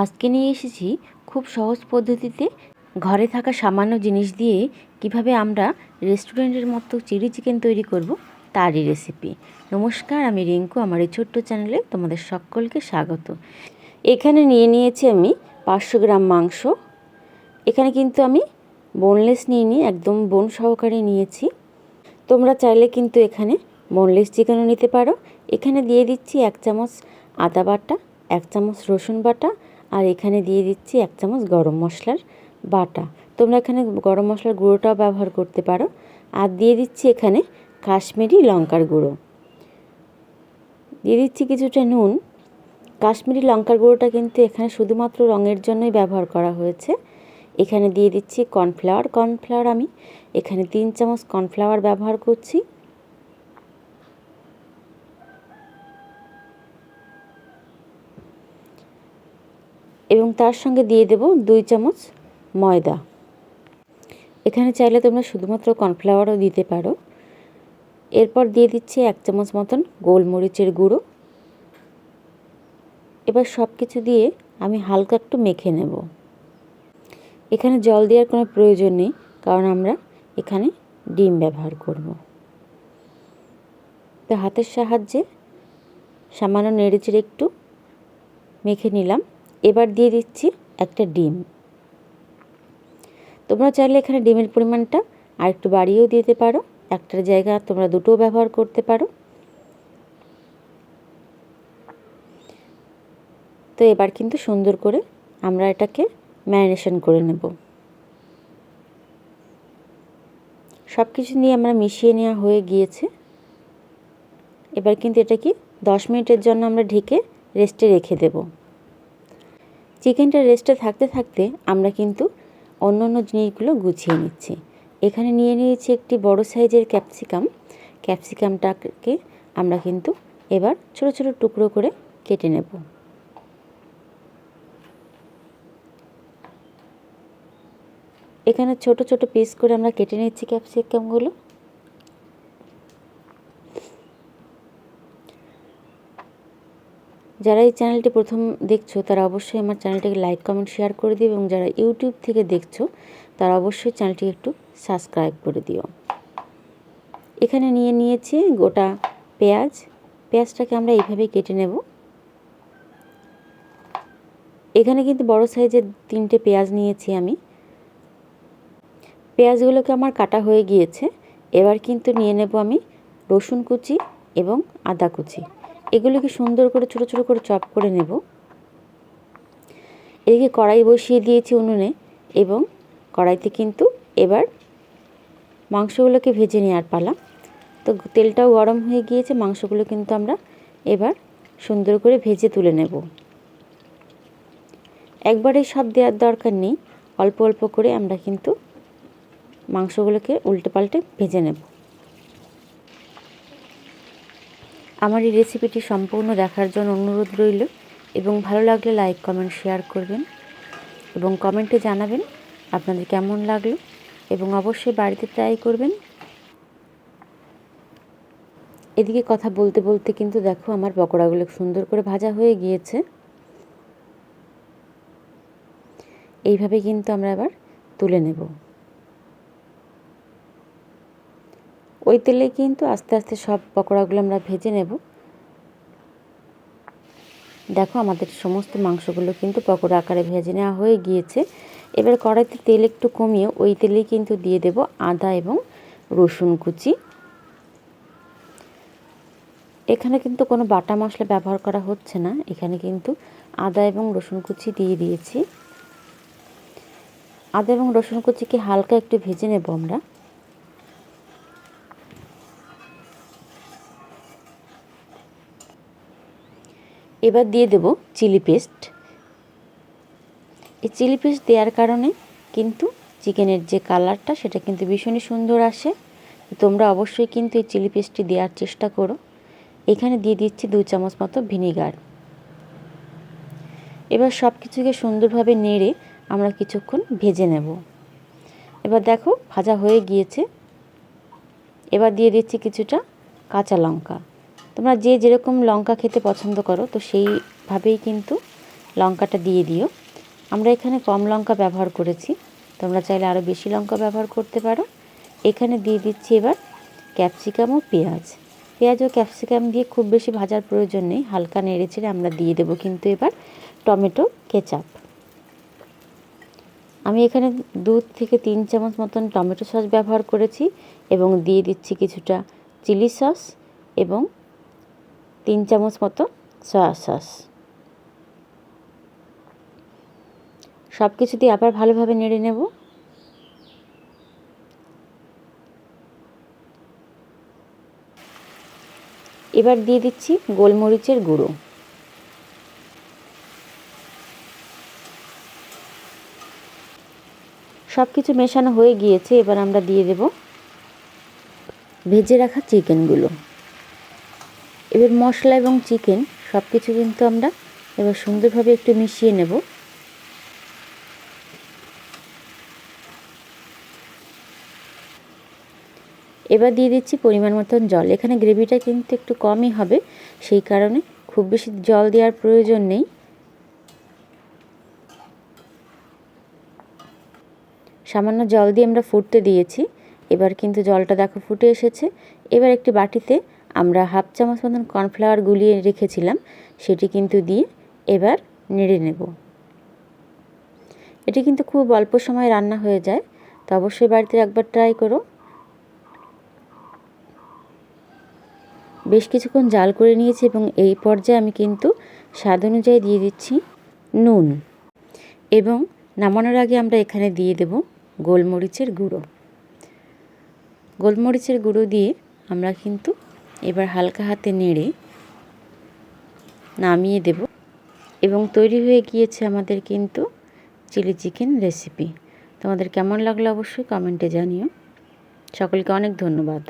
আজকে নিয়ে এসেছি খুব সহজ পদ্ধতিতে ঘরে থাকা সামান্য জিনিস দিয়ে কীভাবে আমরা রেস্টুরেন্টের মতো চিলি চিকেন তৈরি করব তারই রেসিপি নমস্কার, আমি রিঙ্কু, আমার এই ছোট্ট চ্যানেলে তোমাদের সকলকে স্বাগত। এখানে নিয়ে নিয়েছি আমি পাঁচশো গ্রাম মাংস। এখানে কিন্তু আমি বোনলেস নিয়ে নিয়ে একদম বোন সহকারে নিয়েছি। তোমরা চাইলে কিন্তু এখানে বোনলেস চিকেনও নিতে পারো। এখানে দিয়ে দিচ্ছি এক চামচ আদা বাটা, এক চামচ রসুন বাটা আর এখানে দিয়ে দিচ্ছি এক চামচ গরম মশলার বাটা। তোমরা এখানে গরম মশলার গুঁড়োটাও ব্যবহার করতে পারো। আর দিয়ে দিচ্ছি এখানে কাশ্মীরি লঙ্কার গুঁড়ো। দিয়ে দিচ্ছি কিছুটা নুন। কাশ্মীরি লঙ্কার গুঁড়োটা কিন্তু এখানে শুধুমাত্র রঙের জন্যই ব্যবহার করা হয়েছে। এখানে দিয়ে দিচ্ছি কর্নফ্লাওয়ার। কর্নফ্লাওয়ার আমি এখানে তিন চামচ কর্নফ্লাওয়ার ব্যবহার করছি। এবং তার সঙ্গে দিয়ে দেব দুই চামচ ময়দা। এখানে চাইলে তোমরা শুধুমাত্র কর্নফ্লাওয়ারও দিতে পারো। এরপর দিয়ে দিচ্ছি এক চামচ মতন গোলমরিচের গুঁড়ো। এবার সব কিছু দিয়ে আমি হালকা একটু মেখে নেব। এখানে জল দেওয়ার কোনো প্রয়োজন নেই, কারণ আমরা এখানে ডিম ব্যবহার করব। তো হাতের সাহায্যে সামান্য নেড়েচেড়ে একটু মেখে নিলাম। এবার দিয়ে দিচ্ছি একটা ডিম। তোমরা চাইলে এখানে ডিমের পরিমাণটা আর একটু বাড়িয়েও দিতে পারো। একটার জায়গা তোমরা দুটোও ব্যবহার করতে পারো। তো এবার কিন্তু সুন্দর করে আমরা এটাকে ম্যারিনেশন করে নেব। সব কিছু নিয়ে আমরা মিশিয়ে নেওয়া হয়ে গিয়েছে। এবার কিন্তু এটা কি দশ মিনিটের জন্য আমরা ঢেকে রেস্টে রেখে দেব। চিকেনটা রেস্টে থাকতে থাকতে আমরা কিন্তু অন্য অন্য জিনিসগুলো গুছিয়ে নিচ্ছি। এখানে নিয়ে নিয়েছি একটি বড় সাইজের ক্যাপসিকাম ক্যাপসিকামটাকে আমরা কিন্তু এবার ছোট ছোট টুকরো করে কেটে নেব। এখানে ছোট ছোট পিস করে আমরা কেটে নিচ্ছি ক্যাপসিকামগুলো যারা এই চ্যানেলটি প্রথম দেখছ, তারা অবশ্যই আমার চ্যানেলটিকে লাইক, কমেন্ট, শেয়ার করে দিও এবং যারা ইউটিউব থেকে দেখছ, তারা অবশ্যই চ্যানেলটি একটু সাবস্ক্রাইব করে দিও। এখানে নিয়ে নিয়েছি গোটা পেঁয়াজ। পেঁয়াজটাকে আমরা এইভাবে কেটে নেব। এখানে কিন্তু বড় সাইজের তিনটে পেঁয়াজ নিয়েছি আমি। পেঁয়াজগুলোকে আমার কাটা হয়ে গিয়েছে। এবার কিন্তু নিয়ে নেব আমি রসুন কুচি এবং আদা কুচি। এগুলোকে সুন্দর করে, ছোটো ছোটো করে চপ করে নেব। এদিকে কড়াই বসিয়ে দিয়েছি উনুনে এবং কড়াইতে কিন্তু এবার মাংসগুলোকে ভেজে নেওয়ার পালা। তো তেলটাও গরম হয়ে গিয়েছে, মাংসগুলো কিন্তু আমরা এবার সুন্দর করে ভেজে তুলে নেব। একবারে সব দেওয়ার দরকার নেই, অল্প অল্প করে আমরা কিন্তু মাংসগুলোকে উল্টে পাল্টে ভেজে নেব। আমার এই রেসিপিটি সম্পূর্ণ দেখার জন্য অনুরোধ রইল এবং ভালো লাগলে লাইক, কমেন্ট, শেয়ার করবেন এবং কমেন্টে জানাবেন আপনাদের কেমন লাগল এবং অবশ্যই বাড়িতে ট্রাই করবেন। এদিকে কথা বলতে বলতে কিন্তু দেখো আমার পকোড়াগুলো সুন্দর করে ভাজা হয়ে গিয়েছে। এইভাবে কিন্তু আমরা আবার তুলে নেব। ওই তেলে কিন্তু আস্তে আস্তে সব পকোড়াগুলো আমরা ভেজে নেব। দেখো আমাদের সমস্ত মাংসগুলো কিন্তু পকোড়া আকারে ভেজে নেওয়া হয়ে গিয়েছে। এবার কড়াইতে তেল একটু কমিয়ে ওই তেলেই কিন্তু দিয়ে দেব আদা এবং রসুন কুচি। এখানে কিন্তু কোনো বাটা মশলা ব্যবহার করা হচ্ছে না। এখানে কিন্তু আদা এবং রসুন কুচি দিয়ে দিয়েছি। আদা এবং রসুন কুচিকে হালকা একটু ভেজে নেব আমরা। এবার দিয়ে দেব চিলি পেস্ট। এই চিলি পেস্ট দেওয়ার কারণে কিন্তু চিকেনের যে কালারটা, সেটা কিন্তু ভীষণই সুন্দর আসে। তোমরা অবশ্যই কিন্তু এই চিলি পেস্টটি দেওয়ার চেষ্টা করো। এখানে দিয়ে দিচ্ছি দু চামচ মতো ভিনিগার। এবার সব কিছুকে সুন্দরভাবে নেড়ে আমরা কিছুক্ষণ ভেজে নেব। এবার দেখো, ভাজা হয়ে গিয়েছে। এবার দিয়ে দিচ্ছি কিছুটা কাঁচা লঙ্কা। তোমরা যে যেরকম লঙ্কা খেতে পছন্দ করো, তো সেইভাবেই কিন্তু লঙ্কাটা দিয়ে দিও। আমরা এখানে কম লঙ্কা ব্যবহার করেছি। তোমরা চাইলে আরও বেশি লঙ্কা ব্যবহার করতে পারো। এখানে দিয়ে দিচ্ছি এবার ক্যাপসিকাম ও পেঁয়াজ। পেঁয়াজ ও ক্যাপসিকাম দিয়ে খুব বেশি ভাজার প্রয়োজন নেই, হালকা নেড়ে চেড়ে আমরা দিয়ে দেবো কিন্তু এবার টমেটো, কেচাপ। আমি এখানে দু থেকে তিন চামচ মতন টমেটো সস ব্যবহার করেছি এবং দিয়ে দিচ্ছি কিছুটা চিলি সস এবং তিন চামচ মতো সয়া সস সব কিছু দিয়ে আবার ভালোভাবে নেড়ে নেব। এবার দিয়ে দিচ্ছি গোলমরিচের গুঁড়ো। সব কিছু মেশানো হয়ে গিয়েছে, এবার আমরা দিয়ে দেব ভেজে রাখা চিকেনগুলো এবার মশলা এবং চিকেন সব কিছু কিন্তু আমরা এবার সুন্দরভাবে একটু মিশিয়ে নেব। এবার দিয়ে দিচ্ছি পরিমাণ মতন জল। এখানে গ্রেভিটা কিন্তু একটু কমই হবে, সেই কারণে খুব বেশি জল দেওয়ার প্রয়োজন নেই। সামান্য জল দিয়ে আমরা ফুটতে দিয়েছি। এবার কিন্তু জলটা দেখো ফুটে এসেছে। এবার একটি বাটিতে আমরা হাফ চামচ মতন কর্নফ্লাওয়ার গুলিয়ে রেখেছিলাম, সেটি কিন্তু দিয়ে এবার নেড়ে নেব। এটি কিন্তু খুব অল্প সময় রান্না হয়ে যায়, তো অবশ্যই বাড়িতে একবার ট্রাই করো। বেশ কিছুক্ষণ জাল করে নিয়েছি এবং এই পর্যায়ে আমি কিন্তু স্বাদ অনুযায়ী দিয়ে দিচ্ছি নুন এবং নামানোর আগে আমরা এখানে দিয়ে দেব গোলমরিচের গুঁড়ো। গোলমরিচের গুঁড়ো দিয়ে আমরা কিন্তু এবার হালকা হাতে নেড়ে নামিয়ে দেব এবং তৈরি হয়ে গিয়েছে আমাদের কিন্তু চিলি চিকেন রেসিপি। তোমাদের কেমন লাগল অবশ্যই কমেন্টে জানিও। সকলকে অনেক ধন্যবাদ।